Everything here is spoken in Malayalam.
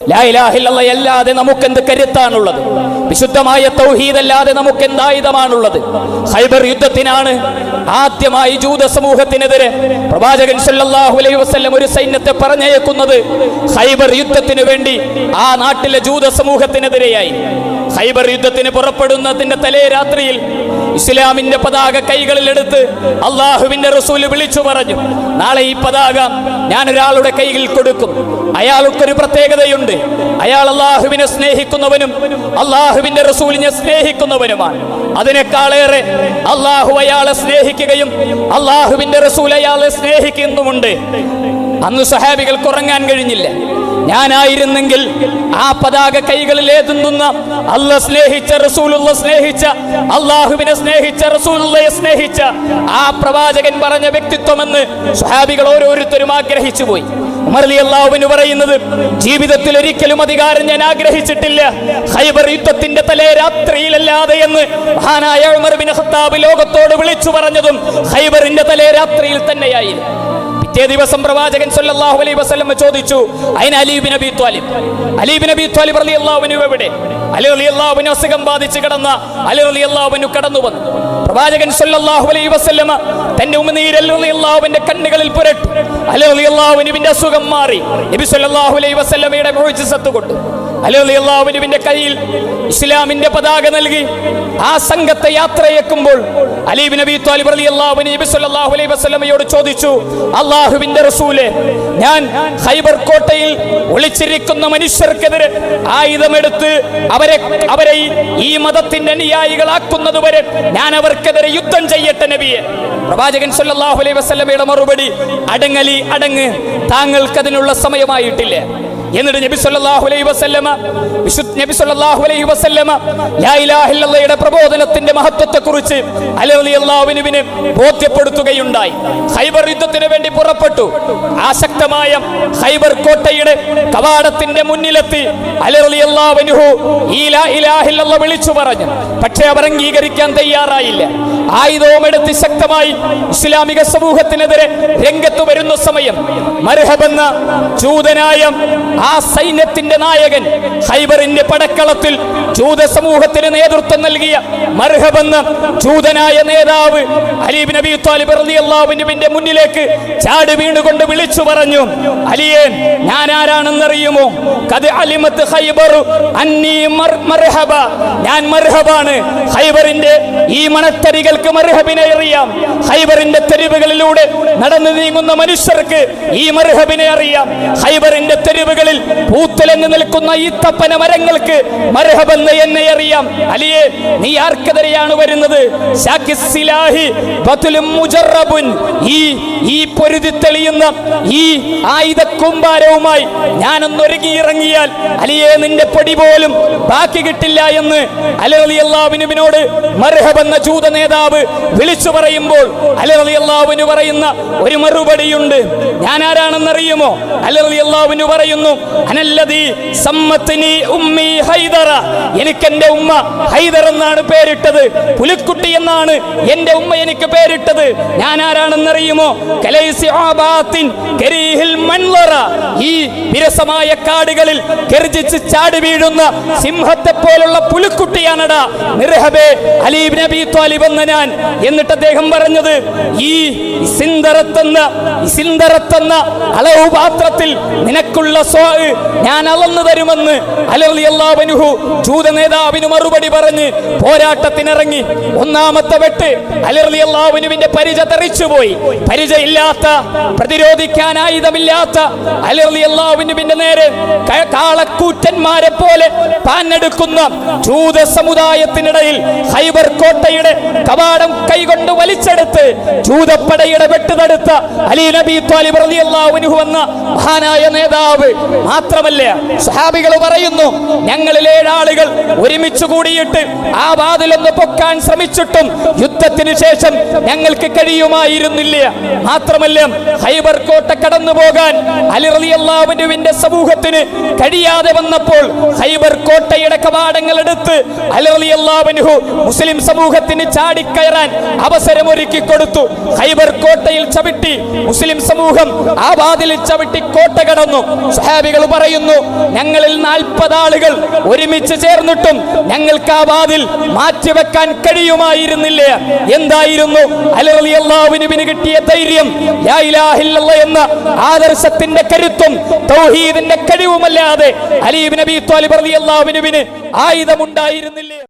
ലാ നമുക്ക് എന്ത് അല്ലാതെ കരുത്താണുള്ളത്? വിശുദ്ധമായ തൗഹീദ് അല്ലാതെ നമുക്ക് എന്തായുധമാണുള്ളത് സൈബർ യുദ്ധത്തിനാണ് ആദ്യമായി ജൂത സമൂഹത്തിനെതിരെ പ്രവാചകൻ സല്ലല്ലാഹു അലൈഹി വസല്ലം ഒരു സൈന്യത്തെ പറഞ്ഞയക്കുന്നത് ഹൈബർ യുദ്ധത്തിനു വേണ്ടി ആ നാട്ടിലെ ജൂത സമൂഹത്തിനെതിരെയായി. ഹൈബർ യുദ്ധത്തിന് പുറപ്പെടുന്നതിന്റെ തലേ രാത്രിയിൽ ഇസ്ലാമിന്റെ പതാക കൈകളിൽ എടുത്ത് അള്ളാഹുവിന്റെ റസൂൽ വിളിച്ചു പറഞ്ഞു നാളെ ഈ പതാക ഞാൻ ഒരാളുടെ കൈകളിൽ കൊടുക്കും. അയാൾക്കൊരു പ്രത്യേകതയുണ്ട്. അയാൾ അള്ളാഹുവിനെ സ്നേഹിക്കുന്നവനും അള്ളാഹുവിന്റെ റസൂലിനെ സ്നേഹിക്കുന്നവനുമാണ്. അതിനേക്കാളേറെ അള്ളാഹു അയാളെ സ്നേഹിക്കുകയും അള്ളാഹുവിന്റെ റസൂൽ അയാളെ സ്നേഹിക്കുന്നുമുണ്ട്. അന്ന് സഹാബികൾ കുറങ്ങാൻ കഴിഞ്ഞില്ല. ഞാനായിരുന്നെങ്കിൽ ആ പതാക കൈകളിൽ ഏതുന്ന അല്ല സ്നേഹിച്ച റസൂലുള്ള സ്നേഹിച്ച അള്ളാഹുവിനെ സ്നേഹിച്ച റസൂലുള്ളയെ സ്നേഹിച്ച ആ പ്രവാചകൻ പറഞ്ഞ വ്യക്തിത്വമെന്ന് സ്വഹാബികൾ ഓരോരുത്തരും ആഗ്രഹിച്ചു പോയി അള്ളാഹുവിന് പറയുന്നത് ജീവിതത്തിൽ ഒരിക്കലും അധികാരം ഞാൻ ആഗ്രഹിച്ചിട്ടില്ല. ഹൈബർ യുദ്ധത്തിന്റെ തലേ രാത്രിയിലല്ലാതെ എന്ന് മഹാനായ ഉമർ ബിൻ ഖത്താബ് ലോകത്തോട് വിളിച്ചു പറഞ്ഞതും ഹൈബറിന്റെ തലേ രാത്രിയിൽ തന്നെയായിരുന്നു. പിറ്റേ ദിവസം പ്രവാചകൻ സല്ലല്ലാഹു അലൈഹി വസല്ലം ചോദിച്ചു അയിന് അലീബിൻ അബി ത്വാലിബ്? അലീബിൻ അബി ത്വാലിബ് റളിയല്ലാഹു അൻഹു എവിടെ? അലി റളിയല്ലാഹു അൻഹു അസുഖം ബാധിച്ച് കിടന്ന അലി റളിയല്ലാഹു അൻഹു കടന്നു വന്നു. പ്രവാചകൻ സല്ലല്ലാഹു അലൈഹി വസല്ലം തന്റെ ഉമ്മനീര അലി റളിയല്ലാഹു അൻഹുവിന്റെ കണ്ണുകളിൽ പുരട്ടി. അലി റളിയല്ലാഹു അൻഹുവിന്റെ അസുഖം മാറി. നബി സല്ലല്ലാഹു അലൈഹി വസല്ലമയുടെ മുഅ്ജിസത്ത് കൊണ്ട്. അലി റളിയല്ലാഹു അൻഹുവിന്റെ കയ്യിൽ ഇസ്ലാമിന്റെ പതാക നൽകി. ആ സംഘത്തെ യാത്രയേക്കുമ്പോൾ അലീബ് നബി ത്വാലിബ് റളിയല്ലാഹു അൻഹു നബി സല്ലല്ലാഹു അലൈഹി വസല്ലമയോട് ചോദിച്ചു അള്ളാഹുവിന്റെ റസൂലെ ഞാൻ ഹൈബർ കോട്ടയിൽ ഒളിച്ചിരിക്കുന്ന മനുഷ്യർക്കെതിരെ ആയുധമെടുത്ത് അവരെ അവരെ ഈ- മതത്തിന്റെ അനുയായികളാക്കുന്നത് വരെ ഞാൻ അവർക്കെതിരെ യുദ്ധം ചെയ്യട്ടെ നബിയെ. പ്രവാചകൻ സല്ലല്ലാഹു അലൈഹി വസല്ലമയുടെ മറുപടി അടങ്ങലി അടങ്ങ് താങ്കൾക്കതിനുള്ള സമയമായിട്ടില്ല. എന്നിട്ട് നബി സല്ലല്ലാഹു അലൈഹി വസല്ലമ വിശുദ്ധ നബി സല്ലല്ലാഹു അലൈഹി വസല്ലമ ലാ ഇലാഹ ഇല്ലല്ലാഹയുടെ പ്രബോധനത്തിന്റെ മഹത്വത്തെക്കുറിച്ച് അലി റളിയല്ലാഹുവിനെ ബോധ്യപ്പെടുത്തുകയുണ്ടായി. ഹൈബർ യുദ്ധത്തിന് വേണ്ടി പുറപ്പെട്ടു ആസക്തമായ ഹൈബർ കോട്ടയുടെ കവാടത്തിന്റെ മുന്നിലെത്തി വിളിച്ചു പറഞ്ഞു. പക്ഷേ അവർ അംഗീകരിക്കാൻ തയ്യാറായില്ല. ആയുധവും എടുത്ത് ശക്തമായി ഇസ്ലാമിക സമൂഹത്തിനെതിരെ രംഗത്ത് വരുന്ന സമയം. മർഹബെന്ന ചൂതനായ ആ സൈന്യത്തിന്റെ നായകൻ ഹൈബറിന്റെ പടക്കളത്തിൽ ചൂത സമൂഹത്തിന് നേതൃത്വം നൽകിയ മർഹബെന്ന ചൂതനായ നേതാവ് അലീബ് നബി താലിബ് റളിയല്ലാഹുവിന്റെ മുന്നിലേക്ക് ചാടി വീണുകൊണ്ട് വിളിച്ചു പറഞ്ഞു അലിയേ ഞാൻ ആരാണെന്നറിയുമോ? കത് അലിമത്ത് ഹൈബറു മർഹബ. ഞാൻ മർഹബാണ്. ഹൈബറിന്റെ ഈ മണത്തരികൾക്ക് മർഹബിനെ അറിയാം. ഹൈബറിന്റെ തെരുവുകളിലൂടെ നടന്നു നീങ്ങുന്ന മനുഷ്യർക്ക് ഈ മർഹബിനെ അറിയാം. ഹൈബറിന്റെ തെരുവുകളിൽ പൂത്തുലഞ്ഞു നിൽക്കുന്ന ഈ തപ്പന മരങ്ങൾക്ക് മർഹബെന്ന് എന്നെ അറിയാം. അലിയെ നീ ആർക്കെതിരെയാണ് വരുന്നത്? ഈ ഈ പൊരുതി തെളിയുന്ന ഈ ആയുധ കുമ്പാരവുമായി ഞാനൊന്നൊരുങ്ങി ഒരുങ്ങിയിറങ്ങിയാൽ അലിയെ നിന്റെ പൊടി പോലും ബാക്കി കിട്ടില്ല എന്ന് അലി അള്ളാവിനുവിനോട് മർഹബെന്ന ജൂത നേതാവ് വിളിച്ചു പറയുമ്പോൾ അലി അള്ളാവിന് പറയുന്ന ഒരു മറുപടിയുണ്ട്. ഞാൻ ആരാണെന്നറിയുമോ അലി അള്ളാവിന് പറയുന്നു അനല്ലതി സമ്മത്തിനി ഉമ്മി ഹൈദറ. എനിക്ക് എന്റെ ഉമ്മ ഹൈദർ എന്നാണ് പേരിട്ടത്. പുലിക്കുട്ടി എന്നാണ് എന്റെ ഉമ്മ എനിക്ക് പേരിട്ടത്. ഞാൻ ആരാണെന്നറിയുമോ ഈ വിരസമായ കാടുകളിൽ ഗർജിച്ച് ചാടി വീഴുന്ന സിംഹത്തെ പോലുള്ള പുലിക്കുട്ടിയാണടാ. നിർഹബേ അലീബ് നബി ത്വാലിബ് എന്ന ഞാൻ. എന്നിട്ട് അദ്ദേഹം പറഞ്ഞത് ഈ സിന്ദറത്തെന്ന സിന്ദറത്തെന്ന അളവ് പാത്രത്തിൽ നിനക്കുള്ള സ്വാ ഞാൻ അളന്നു തരുമെന്ന് അലി അള്ളാഹുനുഹു ജൂത നേതാവിന് മറുപടി പറഞ്ഞ് പോരാട്ടത്തിനിറങ്ങി. ഒന്നാമത്തെ വെട്ട് അലി അള്ളാഹുനുവിന്റെ പരിച തെറിച്ചുപോയി. പരിചയില്ലാത്ത പ്രതിരോധിക്കാൻ ആയുധമില്ലാത്ത അലി പിന്നെ നേരെ കാളക്കൂറ്റന്മാരെ പോലെ പാഞ്ഞെടുക്കുന്ന ജൂത സമുദായത്തിനിടയിൽ ഹൈബർ കോട്ടയുടെ കവാടം കൈകൊണ്ട് വലിച്ചെടുത്ത് ജൂതപ്പടയുടെ വെട്ടുതടുത്ത അലി നബി ത്വാലിബ് റലി അൻഹു വന്ന മഹാനായ നേതാവ് മാത്രമല്ല സഹാബികൾ പറയുന്നു ഞങ്ങളിൽ ഏഴാളുകൾ ഒരുമിച്ച് കൂടിയിട്ട് ആ വാതിലൊന്ന് പൊക്കാൻ ശ്രമിച്ചിട്ടും യുദ്ധത്തിന് ശേഷം ഞങ്ങൾക്ക് കഴിയുമായിരുന്നില്ല. മാത്രമല്ല ഹൈബർ കോട്ട കടന്നു പോകാൻ അലി സമൂഹത്തിന് കഴിയാതെ വന്നപ്പോൾ ഹൈബർ കോട്ടയുടെ കവാടങ്ങൾ എടുത്ത് അലി മുസ്ലിം സമൂഹത്തിന് ചാടിക്കയറാൻ അവസരമൊരുക്കി കൊടുത്തു. ഹൈബർ കോട്ടയിൽ ചവിട്ടി മുസ്ലിം സമൂഹം ആ വാതിലിൽ ചവിട്ടി കോട്ട കടന്നു. സഹാബി സഹാബികൾ പറയുന്നു ഞങ്ങളിൽ നാൽപ്പത് ആളുകൾ ഒരുമിച്ച് ചേർന്നിട്ടും ഞങ്ങൾക്ക് ആ വാതിൽ മാറ്റിവെക്കാൻ കഴിയുമായിരുന്നില്ല. എന്തായിരുന്നു? അലറിയാവിനുവിന് കിട്ടിയ ധൈര്യം. ഇല്ലല്ലാഹ് എന്ന ആദർശത്തിന്റെ കരുത്തും തൗഹീദിന്റെ കഴിവുമല്ലാതെ അലീബ് നബി ത്വാലിബ് ആയുധമുണ്ടായിരുന്നില്ലേ?